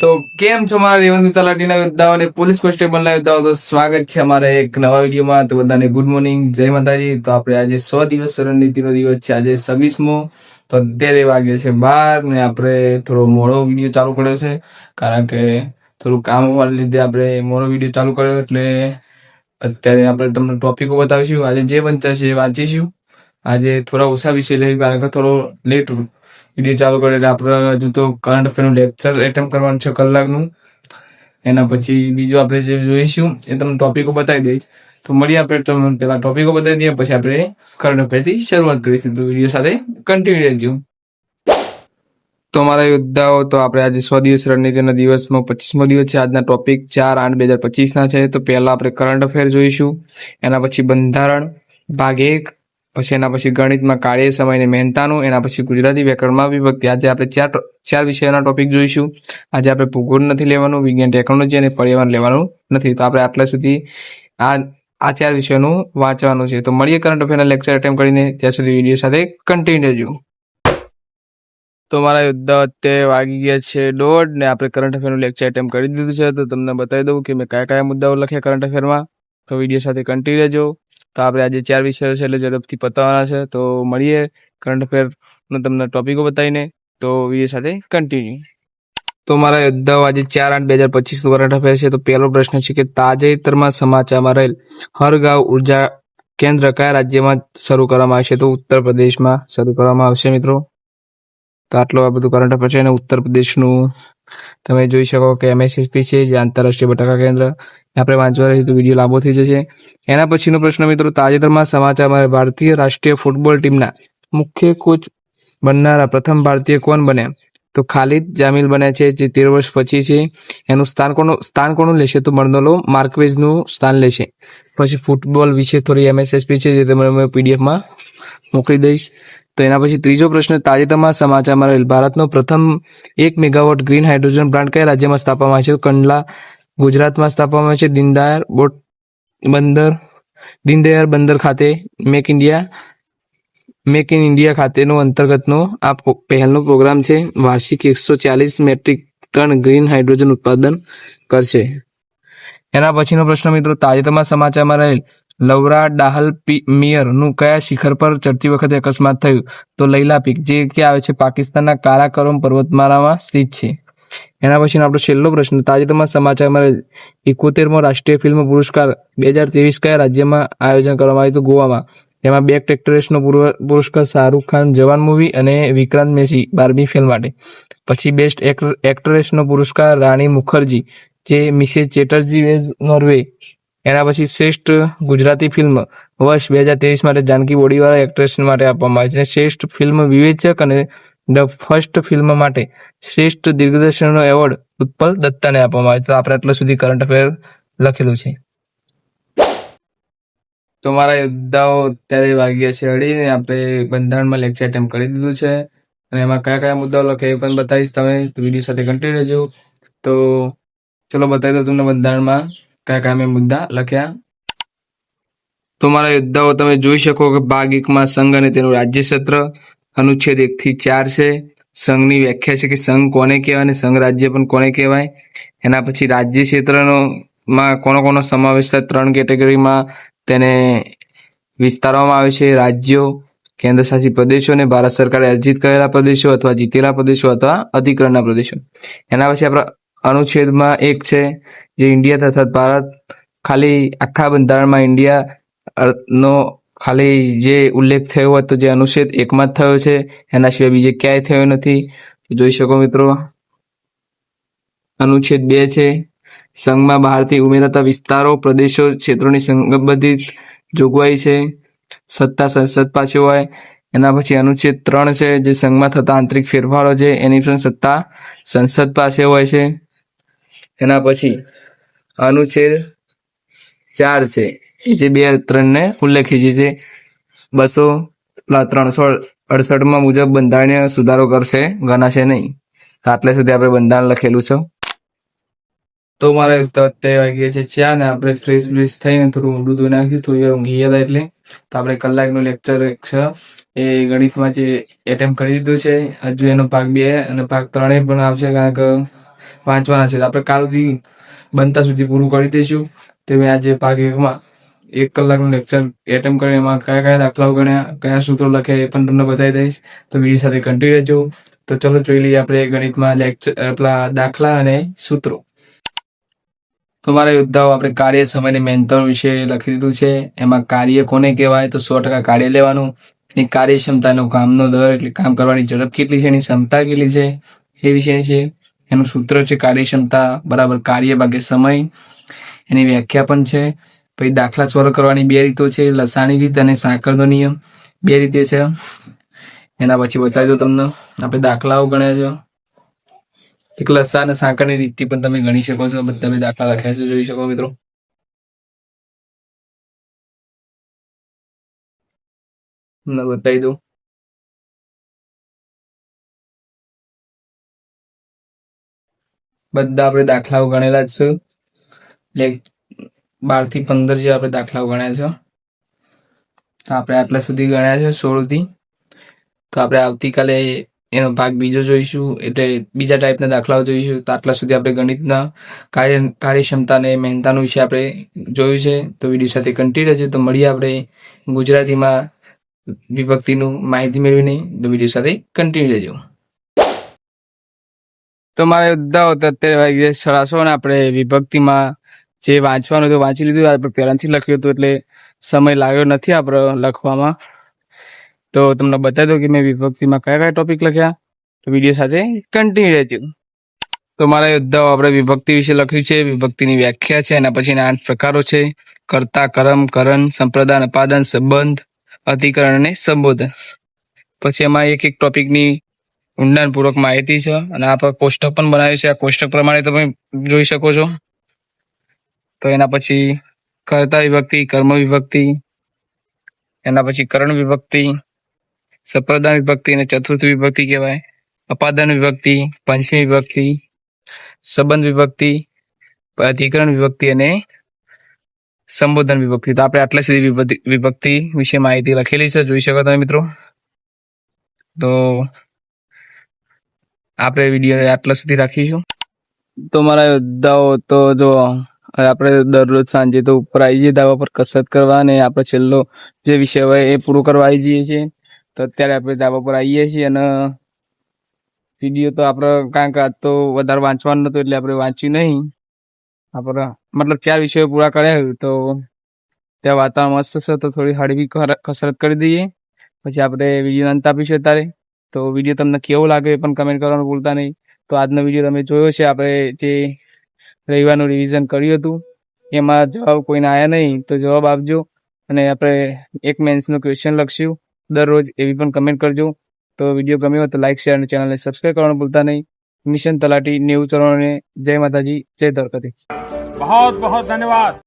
તો કેમ છો મારા રેવંતી તલાટીના યોદ્ધાઓ અને પોલીસ કોન્સ્ટેબલના યોદ્ધાઓ? તો સ્વાગત છે અમારા એક નવા વિડીયોમાં. તો બધાને ગુડ મોર્નિંગ જય માતાજી. તો આપણે આજે સો દિવસ રણનીતિનો દિવસ છે. આજે છવ્વીસમો. તો અત્યારે વાગે છે બાર ને આપણે થોડો મોડો વીડિયો ચાલુ કર્યો છે. કારણ કે થોડું કામ હોવાને લીધે આપણે મોડો વીડિયો ચાલુ કર્યો. એટલે અત્યારે આપણે તમને ટોપિકો બતાવીશું. આજે જે વંચાશે એ વાંચીશું. આજે થોડા ઓછા વિષય લઈ. કારણ કે થોડો લેટ વીડિયો ચાલુ કરે આપણે હજુ તો કરંટ અફેરનું લેક્ચર એટેમ્પ કરવાનું છે કલાકનું. એના પછી બીજું આપણે જે જોઈશું, એ તમને ટોપિકો બતાવી દઈશ. તો મળીએ આપણે તમને પેલા ટોપિકો બતાવી દઈએ, પછી આપણે કરંટ અફેરથી શરૂઆત કરીશું. તો વીડિયો સાથે કન્ટિન્યુ રહેજો. તો મારા યોદ્ધાઓ, તો આપણે આજે સો દિવસ રણનીતિના દિવસમાં પચીસમો દિવસ છે. આજના ટોપિક ચાર આઠ બે હજાર પચીસના છે. તો પહેલા આપણે કરંટ અફેર જોઈશું. એના પછી બંધારણ, ભાગ એક પછી એના પછી ગણિતમાં કાર્ય સમય અને મહેનતાનું, એના પછી ગુજરાતી વ્યાકરણમાં વિભક્તિ. આજે આપણે ચાર ચાર વિષયોના ટોપિક જોઈશું. આજે આપણે ભૂગોળ નથી લેવાનું, વિજ્ઞાન ટેકનોલોજી અને પર્યાવરણ લેવાનું નથી. તો આપણે આટલા સુધી આ આ ચાર વિષયોનું વાંચવાનું છે. તો મળીએ કરંટ અફેરના લેક્ચર અટેમ્પ કરીને. ત્યાં સુધી વીડિયો સાથે કન્ટિન્યુ રહેજો. તો મારા યોદ્ધા અત્યારે વાગી ગયા છે દોઢ ને આપણે કરંટ અફેરનું લેક્ચર એટેમ્પ કરી દીધું છે. તો તમને બતાવી દઉં કે મેં કયા કયા મુદ્દાઓ લખ્યા કરંટ અફેરમાં તો વીડિયો સાથે કન્ટિન્યુ રહેજો. તો આપણે આજે ચાર વિષયો છે એટલે ઝડપથી પતાવવાના છે. તો મળીએ કરંટ અફેરનો તમને ટોપિકો બતાવીને. તો વીડિયો સાથે કન્ટિન્યુ તો મારા યોદ્ધાઓ આજે ચાર આઠ બે હજાર પચીસ કરંટ અફેર છે. તો પહેલો પ્રશ્ન છે કે તાજેતરમાં સમાચારમાં રહેલ હર ગાંવ ઊર્જા કેન્દ્ર કયા રાજ્યમાં શરૂ કરવામાં આવશે? તો ઉત્તર પ્રદેશમાં શરૂ કરવામાં આવશે મિત્રો. તો આટલું આ બધું કરંટ અફેર છે અને ઉત્તર પ્રદેશનું તમે જોઈ શકો કે એમએસએસપી છે, જે આંતરરાષ્ટ્રીય બટાકા કેન્દ્ર. આપણે વાંચવા રહીએ તો વીડિયો લાંબો થઈ જશે. એના પછીનો પ્રશ્ન મિત્રો, તાજેતરમાં સમાચારમાં ભારતીય રાષ્ટ્રીય ફૂટબોલ ટીમના મુખ્ય કોચ બનનારા પ્રથમ ભારતીય કોણ બન્યા તો ખાલિદ જામિલ બન્યા છે, જે તેર વર્ષ પછી છે. એનું સ્થાન કોનું સ્થાન કોનું લેશે? તો મર્નોલો માર્કવેઝનું સ્થાન લેશે. પછી ફૂટબોલ વિશે થોડી એમએસએસપી છે, જે તમે પીડીએફમાં મોકલી દઈશ. તો એના પછી ત્રીજો પ્રશ્ન, તાજેતરમાં સમાચારમાં રહેલ ભારતનો પ્રથમ એક મેગાવોટ ગ્રીન હાઇડ્રોજન પ્લાન્ટ કયા રાજ્યમાં સ્થાપવામાં આવે છે? કંડલા ગુજરાતમાં સ્થાપવામાં આવે છે, દીનદયાળ બોટ બંદર, દીનદયાળ બંદર ખાતે, Make India, Make in India ખાતેનો અંતર્ગતનો આ પહેલનો પ્રોગ્રામ છે, વાર્ષિક એકસો ચાલીસ મેટ્રિક ટન ગ્રીન હાઇડ્રોજન ઉત્પાદન કરશે. એના પછીનો પ્રશ્ન મિત્રો, તાજેતરમાં સમાચારમાં રહેલ લવરા ડાહલ પી મિયરનું કયા શિખર પર ચડતી વખતે અકસ્માત થયું? તો લૈલા પીક, જે ક્યાં આવે છે? પાકિસ્તાનના કારાકરમ પર્વતમાળામાં સ્થિત છે. એના પછીનો આપણો છેલ્લો પ્રશ્ન, તાજેતરમાં સમાચારમાં એકોતેરમો રાષ્ટ્રીય ફિલ્મ પુરસ્કાર બે હજાર ત્રેવીસ કયા રાજ્યમાં આયોજન કરવામાં આવ્યું હતું? ગોવામાં. તેમાં બેક ટેક્ટરેસનો પુરસ્કાર શાહરૂખ ખાન જવાન મૂવી અને વિક્રાંત મેસી બાર્બી ફિલ્મ માટે. પછી બેસ્ટ એક્ટ્રેસનો પુરસ્કાર રાણી મુખર્જી, જે મિસેસ ચેટર્જી વેઝ નોર્વે એના પછી શ્રેષ્ઠ ગુજરાતી ફિલ્મ વર્ષ બે હજાર ત્રેવીસ માટે જાનકી બોડીવાળા એક્ટ્રેસ માટે આપવામાં આવે છે. શ્રેષ્ઠ ફિલ્મ વિવેચક અને ધ ફર્સ્ટ ફિલ્મ માટે શ્રેષ્ઠ દિગ્દર્શનનો એવોર્ડ ઉત્પલ દત્તાને આપવામાં આવે છે. તો આપણે આટલા સુધી કરંટ અફેર લખેલું છે. તો મારા યોદ્ધાઓ અત્યારે વાગ્યા છે અડી આપણે બંધારણમાં લેક્ચર એટેમ્પ કરી દીધું છે. અને એમાં કયા કયા મુદ્દાઓ લખે એ પણ બતાવીશ. તમે વીડિયો સાથે કન્ટિન્યુ રહેજો. તો ચલો બતાવી દો તમને બંધારણમાં. કયા કયા મેં મુદ્દા લખ્યા? તો મારા યોદ્ધાઓ, તમે જોઈ શકો કે ભાગ એકમાં સંઘ અને તેનું રાજ્ય ક્ષેત્ર અનુચ્છેદ એક થી ચાર છે. સંઘની વ્યાખ્યા છે કે સંઘ કોને કહેવાય અને સંઘ રાજ્ય પણ કોને કહેવાય? એના પછી રાજ્ય ક્ષેત્રનો માં કોનો કોનો સમાવેશ થાય? ત્રણ કેટેગરીમાં તેને વિસ્તારવામાં આવે છે. રાજ્યો કેન્દ્ર શાસિત પ્રદેશો અને ભારત સરકારે અર્જિત કરેલા પ્રદેશો અથવા જીતેલા પ્રદેશો અથવા અધિકરણના પ્રદેશો. એના પછી આપણા અનુચ્છેદમાં એક છે, જે ઇન્ડિયા તથા ભારત ખાલી આખા બંધારણમાં ઇન્ડિયા નો ખાલી જે ઉલ્લેખ થયો હોય તો જે અનુચ્છેદ એકમાં જ થયો છે, એના સિવાય બીજે ક્યાંય થયો નથી. જોઈ શકો મિત્રો, અનુચ્છેદ બે છે, સંઘમાં બહારથી ઉમેરાતા વિસ્તારો, પ્રદેશો, ક્ષેત્રોની સંબંધિત જોગવાઈ છે, સત્તા સંસદ પાસે હોય, એના પછી અનુચ્છેદ ત્રણ છે, જે સંઘમાં થતા આંતરિક ફેરફારો છે, એની પણ સત્તા સંસદ પાસે હોય છે. એના પછી અનુચ્છેદ ચાર છે, જે બે ત્રણને ઉલ્લેખી છે બસો ત્રણસો અડસઠમાં મુજબ બંધારણીય સુધારો કરશે, ગણાશે નહીં. તો આટલે સુધી આપણે બંધારણ લખેલું છે. તો મારે તો વાગી છે ચા ને આપણે ફ્રેશ બ્રેશ થઈને થોડું ઊંડું ધોઈ નાખ્યું, થોડી ઊંઘી ગયા એટલે. તો આપણે કલાકનું લેક્ચર એક છે, એ ગણિતમાં જે એટેમ્પ કરી દીધું છે. હજુ એનો ભાગ બે અને ભાગ ત્રણે પણ આવશે, કારણ કે વાંચવાના છે. આપણે કાલ સુધી બનતા સુધી પૂરું કરી દઈશું. તમે આજે ભાગ એકમાં એક કલાકનું લેક્ચર એટેમ કરી એમાં કયા કયા દાખલાઓ ગણ્યા, કયા સૂત્રો લખ્યા એ પણ તમને બતાવી દઈશ. તો વીડિયો સાથે કન્ટિન્યુ રહેજો. તો ચલો જોઈ લઈએ આપણે ગણિતમાં લેક્ચર પેલા દાખલા અને સૂત્રો. તો મારા યોદ્ધાઓ, આપણે કાર્ય સમયની મેન્તર વિશે લખી દીધું છે. એમાં કાર્ય કોને કહેવાય? તો સો ટકા કાર્ય લેવાનું. એની કાર્યક્ષમતાનો કામનો દર, એટલે કામ કરવાની ઝડપ કેટલી છે, એની ક્ષમતા કેટલી છે, એ વિશેની છે. એનું સૂત્ર છે કાર્યક્ષમતા બરાબર કાર્ય ભાગ્ય સમય. એની વ્યાખ્યા પણ છે. પછી દાખલા સોલ્વ કરવાની બે રીતો છે લસાણી રીત અને સાંકળનો નિયમ. બે રીતે છે. એના પછી બતાવી દો તમને. આપણે દાખલાઓ ગણ્યા છે. એક લસા અને સાંકળની રીતથી પણ તમે ગણી શકો છો. બધા મેં દાખલા લખ્યા છે, જોઈ શકો મિત્રો. બતાવી દઉં. બધા આપણે દાખલાઓ ગણેલા જ છે. એટલે બારથી પંદર જે આપણે દાખલાઓ ગણ્યા છે. આપણે આટલા સુધી ગણ્યા છે સોળથી તો આપણે આવતીકાલે એનો ભાગ બીજો જોઈશું. એટલે બીજા ટાઈપના દાખલાઓ જોઈશું. તો આટલા સુધી આપણે ગણિતના કાર્ય કાર્યક્ષમતા અને મહેનતાનું વિશે આપણે જોયું છે. તો વીડિયો સાથે કન્ટિન્યુ રહેજો. તો મળીએ આપણે ગુજરાતીમાં વિભક્તિનું માહિતી મેળવીને. તો વીડિયો સાથે કન્ટિન્યુ રહેજો. તો મારે મુદ્દાઓ તો અત્યારે વાગે સરાસો ને આપણે વિભક્તિમાં જે વાંચવાનું હતું, વાંચી લીધું આપણે પહેલાંથી લખ્યું હતું, એટલે સમય લાગ્યો નથી આપણે લખવામાં. તો તમને બતાવી દઉં કે મેં વિભક્તિમાં કયા કયા ટોપિક લખ્યા. તો વીડિયો સાથે કન્ટિન્યુ રહેજો. તો મારા યોદ્ધાઓ આપણે વિભક્તિ વિશે લખ્યું છે, વિભક્તિની વ્યાખ્યા છે, એના પછીના આઠ પ્રકારો છે. કર્તા, કરમ, કરણ, સંપ્રદાન, અપાદન, સંબંધ, અધિકરણ અને સંબોધન. પછી એમાં એક એક ટોપિકની ઊંડાણપૂર્વક માહિતી છે અને આ પર કોષ્ટક પણ બનાવ્યું છે. આ કોષ્ટક પ્રમાણે તમે જોઈ શકો છો. તો એના પછી કર્તા વિભક્તિ, કર્મ વિભક્તિ, એના પછી કરણ વિભક્તિ, સપ્રદાન વિભક્તિ અને ચતુર્થ વિભક્તિ કહેવાય. અપાદાન વિભક્તિ, પંચમી વિભક્તિ, સંબંધ વિભક્તિ, અધિકરણ વિભક્તિ અને સંબોધન વિભક્તિ. તો આપણે આટલા સુધી વિભક્તિ વિશે માહિતી લખેલી છે. જોઈ શકો તમે મિત્રો. તો આપણે વીડિયો આટલા સુધી રાખીશું. તો મારા યોદ્ધાઓ તો જો આપણે દરરોજ સાંજે તો ઉપર આવી જઈએ ધાબા પર કસરત કરવા અને આપણે છેલ્લો જે વિષય હોય એ પૂરો કરવા આવી જઈએ છીએ. તો અત્યારે આપણે ધાબા પર આવીએ છીએ અને વીડિયો તો આપણે, કારણ કે આજ તો વધારે વાંચવાનું નતું એટલે આપણે વાંચ્યું નહીં. આપણે મતલબ ચાર વિષયો પૂરા કર્યા તો ત્યાં વાતાવરણ મસ્ત છે, તો થોડી હળવી કસરત કરી દઈએ. પછી આપણે વીડિયો અંત આપીશું અત્યારે. તો વિડીયો તમને કેવો લાગે એ પણ કમેન્ટ કરવાનું ભૂલતા નહીં તો આજનો વિડીયો તમે જોયો છે આપણે જે રવિવારનું રિવિઝન કર્યું હતું એમાં જવાબ કોઈને આવ્યા નહીં તો જવાબ આપજો અને આપણે એક મેન્સનો ક્વેશ્ચન લખશું દરરોજ એવી પણ કમેન્ટ કરજો તો વિડીયો ગમ્યો હોય તો લાઈક શેર અને ચેનલને સબસ્ક્રાઈબ કરવાનું ભૂલતા નહીં મિશન તલાટી નેવું ચરણોને જય માતાજી જય દ્વારકાધીશ बहुत बहुत धन्यवाद